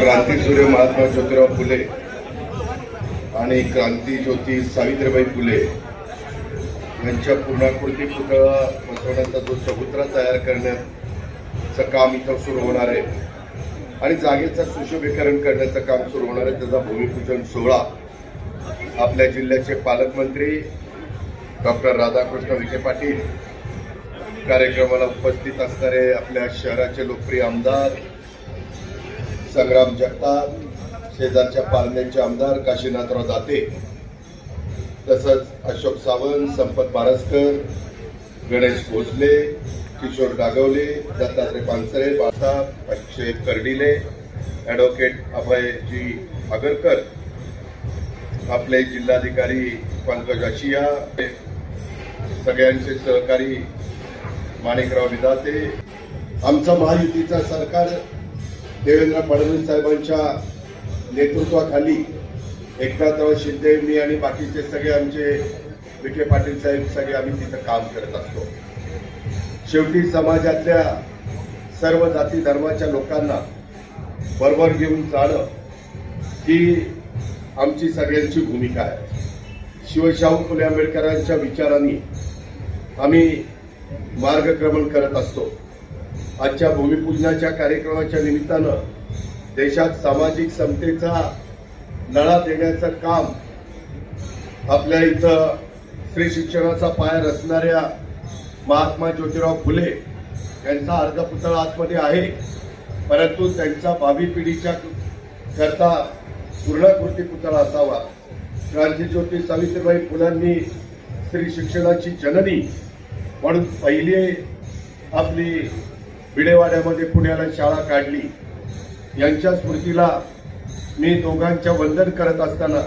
क्रांतीसूर्य महात्मा ज्योतिराव फुले आणि क्रांती ज्योती सावित्रीबाई फुले यांच्या पूर्णाकृती पुतळा बसवण्याचा जो चबुत्रा तयार करण्याचं काम इथं सुरू होणार आहे. आणि जागेचं सुशोभीकरण करण्याचं काम सुरू होणार आहे. त्याचा भूमिपूजन सोहळा आपल्या जिल्ह्याचे पालकमंत्री डॉक्टर राधाकृष्ण विखे पाटील कार्यक्रमाला उपस्थित असणारे आपल्या शहराचे लोकप्रिय आमदार संग्राम जगताप शेजारच्या पालण्यांचे आमदार काशीनाथराव दाते तसंच अशोक सावंत संपत बारसकर गणेश भोसले किशोर डागवले दत्तात्रय पानसरे बाळासाहेब अक्षय कर्डिले ॲडव्होकेट अभयजी आगरकर आपले जिल्हाधिकारी पंकज आशिया सगळ्यांचे सहकारी माणिकराव विधाते आमचं महायुतीचं सरकार देवेंद्र फडणवीस साहेबांच्या नेतृत्वाखाली एकनाथराव शिंदे मी आणि बाकीचे सगळे आमचे विखे पाटील साहेब सगळे आम्ही तिथं काम करत असतो. शेवटी समाजातल्या सर्व जाती धर्माच्या लोकांना बरोबर घेऊन जाणं ही आमची सगळ्यांची भूमिका आहे. शिवशाहू फुले आंबेडकरांच्या विचारांनी आम्ही मार्गक्रमण करत असतो. आजच्या भूमिपूजनाच्या कार्यक्रमाच्या निमित्तानं देशात सामाजिक समतेचा लढा देण्याचं काम आपल्या इथं स्त्री शिक्षणाचा पाया रचणाऱ्या महात्मा ज्योतिराव फुले यांचा अर्धपुतळा आतमध्ये आहे. परंतु त्यांचा भावी पिढीच्या करता पूर्णाकृती पुतळा असावा. क्रांतीज्योती सावित्रीबाई फुलांनी स्त्री शिक्षणाची जननी म्हणून पहिली आपली विडेवाड्यामध्ये पुण्याला शाळा काढली. यांच्या स्मृतीला मी दोघांच्या वंदन करत असताना